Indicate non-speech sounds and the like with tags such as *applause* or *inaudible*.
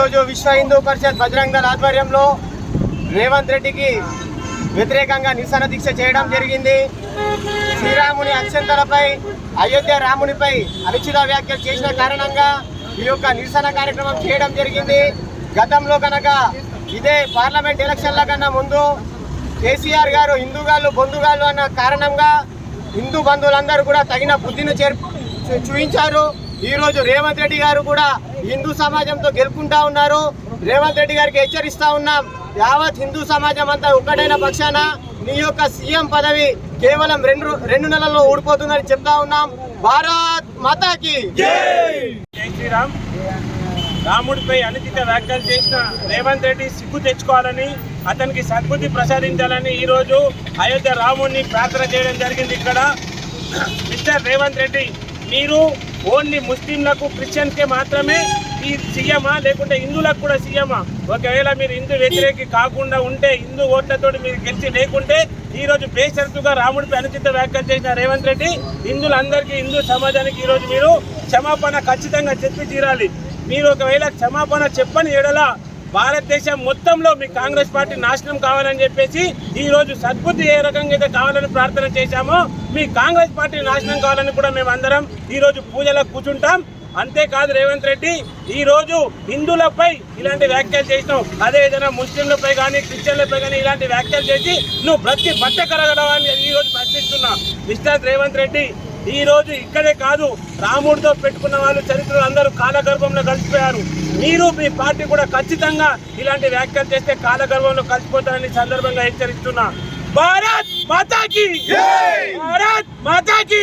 విశ్వ హిందూ పరిషత్ బజరంగ దళ ఆధ్వర్యంలో రేవంత్ రెడ్డికి వ్యతిరేకంగా నిరసన దీక్ష చేయడం జరిగింది. శ్రీరాముని అక్షంతలపై అయోధ్య రామునిపై అనుచిత వ్యాఖ్యలు చేసిన కారణంగా ఈ యొక్క నిరసన కార్యక్రమం చేయడం జరిగింది. గతంలో కనుక ఇదే పార్లమెంట్ ఎలక్షన్ల కన్నా ముందు కేసీఆర్ గారు హిందూగాళ్ళు బొందుగాళ్ళు అన్న కారణంగా హిందూ బంధువులందరూ కూడా తగిన బుద్ధిని చేర్ చూ- చూపించారు ఈరోజు రేవంత్ రెడ్డి గారు కూడా హిందూ సమాజంతో గెలుపుకుంటా ఉన్నారు. రేవంత్ రెడ్డి గారికి హెచ్చరిస్తా ఉన్నాం. యావత్ హిందూ సమాజం అంతా ఒక్కటైన పక్షాన నీ యొక్క సీఎం పదవి కేవలం రెండు రెండు నెలల్లో ఊడిపోతుందని చెప్తా ఉన్నాం. భారత్ మాతాకి జై! శ్రీరామ్. రాముడిపై అనుచిత వ్యాఖ్యలు చేసిన రేవంత్ రెడ్డి సిగ్గు తెచ్చుకోవాలని అతనికి సద్బుద్ధి ప్రసాదించాలని ఈరోజు అయోధ్య రాముడిని ప్రార్థన చేయడం జరిగింది ఇక్కడ. *clears throat* మిస్టర్ రేవంత్ రెడ్డి మీరు ఓన్లీ ముస్లింలకు క్రిస్టియన్స్కే మాత్రమే ఈ సీఎమా లేకుంటే హిందువులకు కూడా సీఎమా. ఒకవేళ మీరు హిందూ వ్యతిరేకి కాకుండా ఉంటే హిందూ ఓట్లతో మీరు గెలిచి లేకుంటే ఈరోజు బేషరతుగా రాముడిపై అనుచిత వ్యాఖ్యలు చేసిన రేవంత్ రెడ్డి హిందువులందరికీ హిందూ సమాజానికి ఈరోజు మీరు క్షమాపణ ఖచ్చితంగా చెప్పి తీరాలి. మీరు ఒకవేళ క్షమాపణ చెప్పని ఎడల భారతదేశం మొత్తంలో మీ కాంగ్రెస్ పార్టీ నాశనం కావాలని చెప్పేసి ఈరోజు సద్బుద్ధి ఏ రకంగా అయితే కావాలని ప్రార్థన చేశామో మీ కాంగ్రెస్ పార్టీ నాశనం కావాలని కూడా మేము అందరం ఈరోజు పూజలకు కూర్చుంటాం. అంతేకాదు రేవంత్ రెడ్డి ఈరోజు హిందువులపై ఇలాంటి వ్యాఖ్యలు చేసినావు అదే విధంగా ముస్లింలపై కానీ క్రిస్టియన్లపై కానీ ఇలాంటి వ్యాఖ్యలు చేసి నువ్వు ప్రతి బట్ట కరగడమని అని ఈరోజు ప్రశ్నిస్తున్నా. మిస్టర్ రేవంత్ రెడ్డి ఈ రోజు ఇక్కడే కాదు రాముడితో పెట్టుకున్న వాళ్ళు చరిత్రలు అందరూ కాలగర్భంలో కలిసిపోయారు. మీరు మీ పార్టీ కూడా ఖచ్చితంగా ఇలాంటి వ్యాఖ్యలు చేస్తే కాలగర్భంలో కలిసిపోతారని సందర్భంగా హెచ్చరిస్తున్నా. భారత్ మాతాకి! భారత్ మాతాకి!